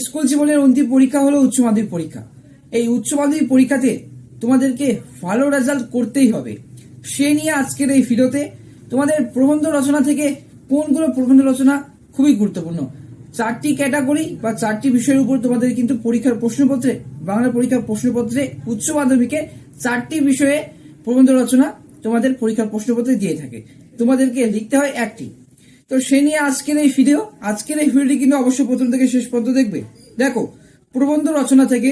School জীবনের অন্তিম পরীক্ষা হলো উচ্চ মাধ্যমিক পরীক্ষা। এই উচ্চ মাধ্যমিক পরীক্ষাতে তোমাদেরকে ভালো রেজাল্ট করতেই হবে। সে নিয়ে আজকের এই ভিডিওতে তোমাদের প্রবন্ধ রচনা থেকে কোনগুলো প্রবন্ধ রচনা খুবই গুরুত্বপূর্ণ। চারটি ক্যাটাগরি বা চারটি বিষয়ের উপর তোমাদের কিন্তু পরীক্ষার প্রশ্নপত্রে, বাংলা পরীক্ষার প্রশ্নপত্রে উচ্চ মাধ্যমিকে চারটি বিষয়ে প্রবন্ধ রচনা তোমাদের পরীক্ষার প্রশ্নপত্রে দিয়ে থাকে। তোমাদেরকে লিখতে হয় একটি। তো সে নিয়ে আজকের এই ভিডিও আজকের এই ভিডিওটি কিন্তু অবশ্যই প্রথম থেকে শেষ পর্যন্ত দেখবে। দেখো, প্রবন্ধ রচনা থেকে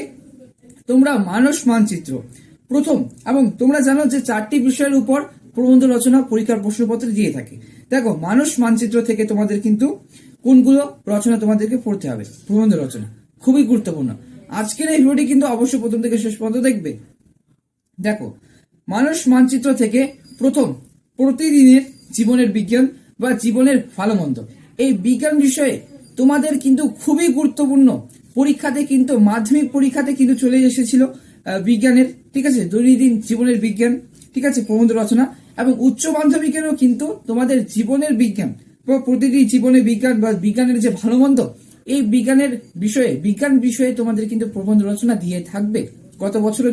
তোমরা মানস মানচিত্র, প্রথম, এবং তোমরা জানো যে চারটি বিষয়ের উপর প্রবন্ধ রচনা পরীক্ষার প্রশ্নপত্র দিয়ে থাকে। দেখো মানুষ মানচিত্র থেকে তোমাদের কিন্তু কোনগুলো রচনা তোমাদেরকে পড়তে হবে? প্রবন্ধ রচনা। খুবই গুরুত্বপূর্ণ। আজকের এই ভিডিওটি কিন্তু অবশ্যই প্রথম থেকে শেষ পর্যন্ত দেখবে। দেখো মানুষ মানচিত্র থেকে প্রথম, প্রতিদিনের জীবনের বিজ্ঞান বা জীবনের ভালো মন্দ এই বিজ্ঞান বিষয়ে তোমাদের কিন্তু খুবই গুরুত্বপূর্ণ। পরীক্ষাতে কিন্তু, মাধ্যমিক পরীক্ষাতে কিন্তু চলে এসেছিল বিজ্ঞানের, ঠিক আছে? দৈনন্দিন জীবনের বিজ্ঞান, ঠিক আছে? প্রবন্ধ রচনা এবং উচ্চ মাধ্যমিকেরও কিন্তু তোমাদের জীবনের বিজ্ঞান প্রতিটি জীবনে বিজ্ঞান বা বিজ্ঞানের যে ভালো মন্দ এই বিজ্ঞানের বিষয়ে, বিজ্ঞান বিষয়ে তোমাদের কিন্তু প্রবন্ধ রচনা দিয়ে থাকবে। গত বছর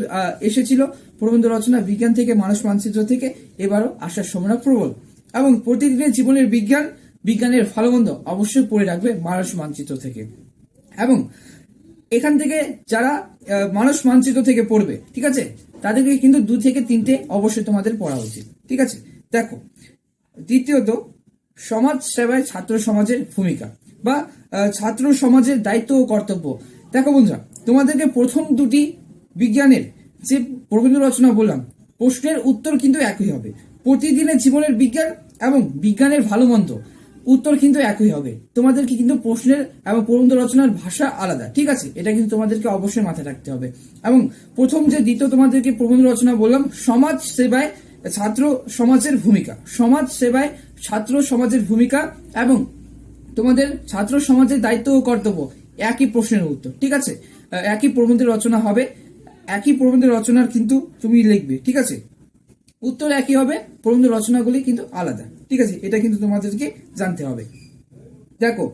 এসেছিল প্রবন্ধ রচনা বিজ্ঞান থেকে মানুষ মানচিত্র থেকে, এবারও আসার সম্ভাবনা প্রবল। এবং প্রতিদিনের জীবনের বিজ্ঞান, বিজ্ঞানের মন্দ অবশ্যই পড়ে রাখবে মানুষ মানচিত্র থেকে। এবং এখান থেকে যারা মানুষ মানচিত্র থেকে পড়বে, ঠিক আছে? তাদেরকে কিন্তু দু থেকে তিনটে অবশ্যই তোমাদের পড়া উচিত, ঠিক আছে? দেখো, দ্বিতীয়ত, সমাজ সেবায় ছাত্র সমাজের ভূমিকা বা ছাত্র সমাজের দায়িত্ব ও কর্তব্য। দেখো বন্ধুরা, তোমাদেরকে প্রথম দুটি বিজ্ঞানের যে প্রবন্ধ রচনা বললাম, প্রশ্নের উত্তর কিন্তু একই হবে। প্রতিদিনের জীবনের বিজ্ঞান এবং বিজ্ঞানের ভালো মন্দ। উত্তর কিন্তু একই হবে। তোমাদেরকে কিন্তু প্রশ্নের এবং প্রবন্ধ রচনার ভাষা আলাদা, ঠিক আছে? এটা কিন্তু তোমাদেরকে অবশ্যই মাথায় রাখতে হবে। এবং প্রথম যে দ্বিতীয় তোমাদেরকে প্রবন্ধ রচনা বললাম, সমাজ সেবায় ছাত্র সমাজের ভূমিকা। সমাজ সেবায় ছাত্র সমাজের ভূমিকা এবং তোমাদের ছাত্র সমাজের দায়িত্ব ও কর্তব্য একই প্রশ্নের উত্তর, ঠিক আছে? একই প্রবন্ধের রচনা হবে। একই প্রবন্ধের রচনার কিন্তু তুমি লিখবে, ঠিক আছে? উত্তর একই হবে প্রবন্ধ রচনাগুলি কিন্তু আলাদা। ঠিক আছে, এটা কিন্তু তোমাদেরকে জানতে হবে। দেখো,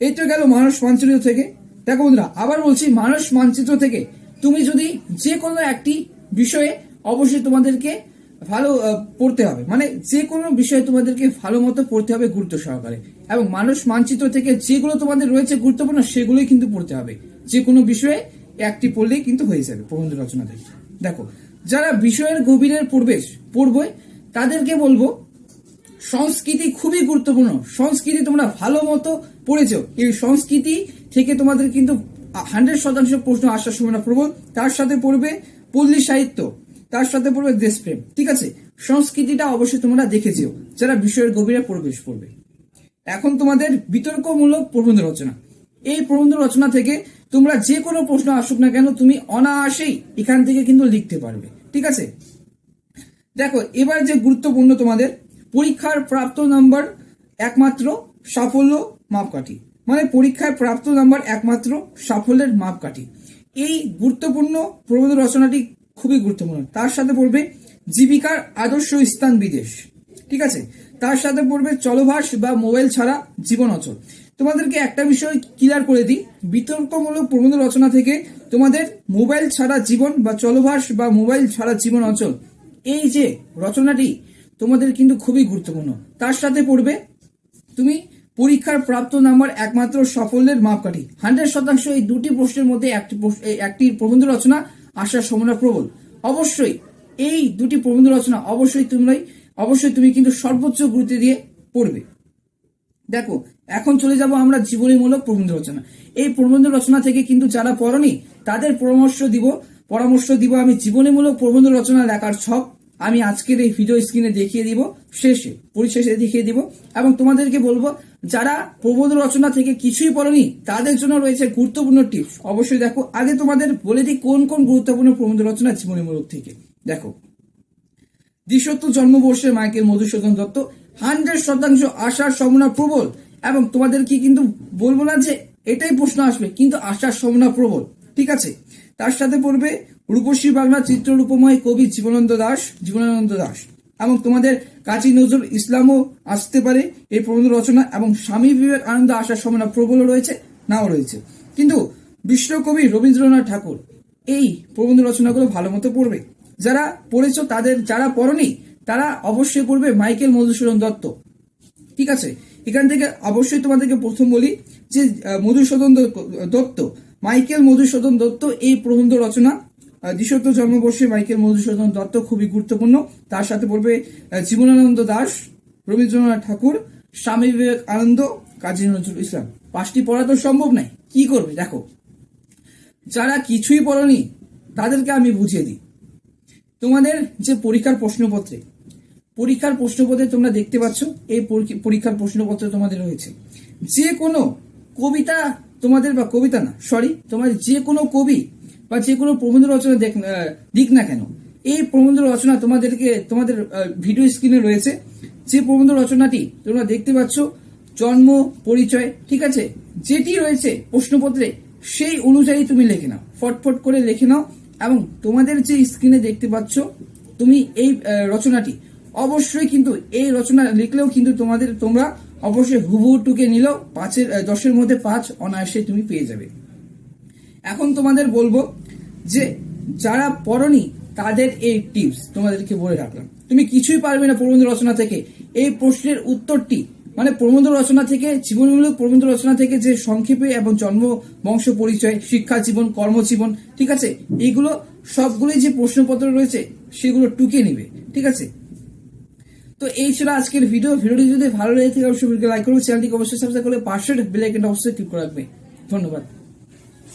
এই তো গেল মানুষ মানচিত্র থেকে। দেখো বন্ধুরা, আবার বলছি মানুষ মানচিত্র থেকে তুমি যদি যে কোনো একটি বিষয়ে অবশ্যই তোমাদেরকে ভালো পড়তে হবে। মানে যে কোনো বিষয়ে তোমাদেরকে ভালো মতো পড়তে হবে গুরুত্ব সহকারে। এবং মানুষ মানচিত্র থেকে যেগুলো তোমাদের রয়েছে গুরুত্বপূর্ণ, সেগুলোই কিন্তু পড়তে হবে। যে কোনো বিষয়ে একটি পড়লেই কিন্তু হয়ে যাবে প্রবন্ধ রচনা থেকে। দেখো যারা বিষয়ের গভীরের প্রবেশ পড়বে তাদেরকে বলব, সংস্কৃতি খুবই গুরুত্বপূর্ণ। সংস্কৃতি তোমরা ভালো মতো পড়েছো। এই সংস্কৃতি থেকে তোমাদের কিন্তু হান্ড্রেড শতাংশ প্রশ্ন আসার সম্ভাবনা প্রবল। তার সাথে পড়বে পল্লী সাহিত্য, তার সাথে পড়বে দেশপ্রেম। ঠিক আছে? সংস্কৃতিটা অবশ্যই তোমরা দেখেছ, যারা বিষয়ের গভীরে প্রবেশ করবে। এখন তোমাদের বিতর্কমূলক প্রবন্ধ রচনা। এই প্রবন্ধ রচনা থেকে তোমরা যে কোনো প্রশ্ন আসুক না কেন, তুমি অনায়াসেই এখান থেকে কিন্তু লিখতে পারবে। ঠিক আছে? দেখো, এবার যে গুরুত্বপূর্ণ তোমাদের, পরীক্ষার প্রাপ্ত নাম্বার একমাত্র সাফল্য মাপকাঠি। মানে পরীক্ষায় প্রাপ্ত নাম্বার একমাত্র সাফল্যের মাপকাঠি। এই গুরুত্বপূর্ণ প্রবন্ধ রচনাটি খুবই গুরুত্বপূর্ণ। তার সাথে পড়বে জীবিকার আদর্শ স্থান বিদেশ। ঠিক আছে? তার সাথে পড়বে চলভাস বা মোবাইল ছাড়া জীবন অচল। তোমাদেরকে একটা বিষয় ক্লিয়ার করে দিই। বিতর্কমূলক প্রবন্ধ রচনা থেকে তোমাদের মোবাইল ছাড়া জীবন বা চলভাস বা মোবাইল ছাড়া জীবন অচল। এই যে রচনাটি তোমাদের কিন্তু খুবই গুরুত্বপূর্ণ। তার সাথে পড়বে, তুমি পরীক্ষার প্রাপ্ত নাম্বার একমাত্র সাফল্যের মাপকাঠি। হান্ড্রেড শতাংশ এই দুটি প্রশ্নের মধ্যে একটি একটি প্রবন্ধ রচনা আসার সম্ভাবনা প্রবল। অবশ্যই এই দুটি প্রবন্ধ রচনা অবশ্যই তোমরাই অবশ্যই তুমি কিন্তু সর্বোচ্চ গুরুত্ব দিয়ে পড়বে। দেখো, এখন চলে যাব আমরা জীবনীমূলক প্রবন্ধ রচনা। এই প্রবন্ধ রচনা থেকে কিন্তু যারা পড়নি, তাদের পরামর্শ দিব। পরামর্শ দিব আমি জীবনীমূলক প্রবন্ধ রচনা লেখার ছক। আমি আজকের এই ভিডিও স্ক্রিনে দেখিয়ে দিব, শেষে, পরিশেষে দেখিয়ে দিব। এবং তোমাদেরকে বলব, যারা প্রবন্ধ রচনা থেকে কিছুই পড়নি, তাদের জন্য রয়েছে গুরুত্বপূর্ণ টিপস অবশ্যই দেখো, আগে তোমাদের বলে দিই কোন কোন গুরুত্বপূর্ণ প্রবন্ধ রচনা জীবনীমূলক থেকে। দেখো দ্বিশত জন্মবর্ষে মাইকেল মধুসূদন দত্ত হান্ড্রেড শতাংশ আসার সম্ভাবনা প্রবল। এবং তোমাদেরকে কিন্তু বলব না যে এটাই প্রশ্ন আসবে, কিন্তু আসার সম্ভাবনা প্রবল। ঠিক আছে? তার সাথে পড়বে রূপসী বাংলা চিত্ররূপময় কবি জীবনানন্দ দাস জীবনানন্দ দাস। এবং তোমাদের কাজী নজরুল ইসলামও আসতে পারে এই প্রবন্ধ রচনা, এবং স্বামী বিবেকানন্দ আসার সম্ভাবনা প্রবল রয়েছে, নাও রয়েছে। কিন্তু বিশ্বকবি রবীন্দ্রনাথ ঠাকুর এই প্রবন্ধ রচনাগুলো ভালো মতো পড়বে। যারা পড়েছো, তাদের, যারা পড়নি তারা অবশ্যই পড়বে মাইকেল মধুসূদন দত্ত। ঠিক আছে? এখান থেকে অবশ্যই তোমাদেরকে প্রথম বলি যে মধুসূদন দত্ত, মাইকেল মধুসূদন দত্ত এই প্রবন্ধ রচনা দ্বিশত জন্মবর্ষে মাইকেল মধুসূদন দত্ত খুবই গুরুত্বপূর্ণ। তার সাথে পড়বে জীবনানন্দ দাস, রবীন্দ্রনাথ ঠাকুর, স্বামী বিবেক আনন্দ কাজী নজরুল ইসলাম। পাঁচটি পড়া তো সম্ভব নাই কি করবে? দেখো। যারা কিছুই পড়নি, তাদেরকে আমি বুঝিয়ে দিই। তোমাদের যে পরীক্ষার প্রশ্নপত্রে পরীক্ষার প্রশ্নপত্রে তোমরা দেখতে পাচ্ছ, এই পরীক্ষার প্রশ্নপত্র তোমাদের রয়েছে। যে কোনো কবিতা তোমাদের, বা কবিতা না সরি তোমার যে কোনো কবি বা যে কোনো প্রবন্ধ রচনা দেখ দিক না কেন, এই প্রবন্ধ রচনা তোমাদেরকে, তোমাদের ভিডিও স্ক্রিনে রয়েছে। যে প্রবন্ধ রচনাটি তোমরা দেখতে পাচ্ছ, জন্ম, পরিচয়, ঠিক আছে? যেটি রয়েছে প্রশ্নপত্রে, সেই অনুযায়ী তুমি লিখে নাও, ফটফট করে লিখে নাও, এবং তোমাদের যে স্ক্রিনে দেখতে পাচ্ছ, তুমি এই রচনাটি অবশ্যই কিন্তু এই রচনা লিখলেও কিন্তু তোমাদের, তোমরা অবশ্যই হুবহু টুকে নিলেও পাঁচের দশের মধ্যে পাঁচ অনায়াসে তুমি পেয়ে যাবে। এখন তোমাদের বলব যে যারা পড়নি তাদের এই টিপস তোমাদেরকে বলে রাখলাম। তুমি কিছুই পারবে না প্রবন্ধ রচনা থেকে। এই প্রশ্নের উত্তরটি মানে প্রবন্ধ রচনা থেকে, জীবনমূলক প্রবন্ধ রচনা থেকে যে সংক্ষেপে এবং জন্ম, বংশ পরিচয়, শিক্ষা জীবন, কর্মজীবন, ঠিক আছে? এইগুলো সবগুলোই যে প্রশ্নপত্র রয়েছে, সেগুলো টুকে নিবে, ঠিক আছে? তো এই ছিল আজকের ভিডিও ভিডিওটি যদি ভালো লেগে থাকে, অবশ্যই লাইক করবে চ্যানেলটিকে অবশ্যই সাবস্ক্রাইব করে পাশের বেলাইকনটা অবশ্যই ক্লিক করে রাখবে। ধন্যবাদ।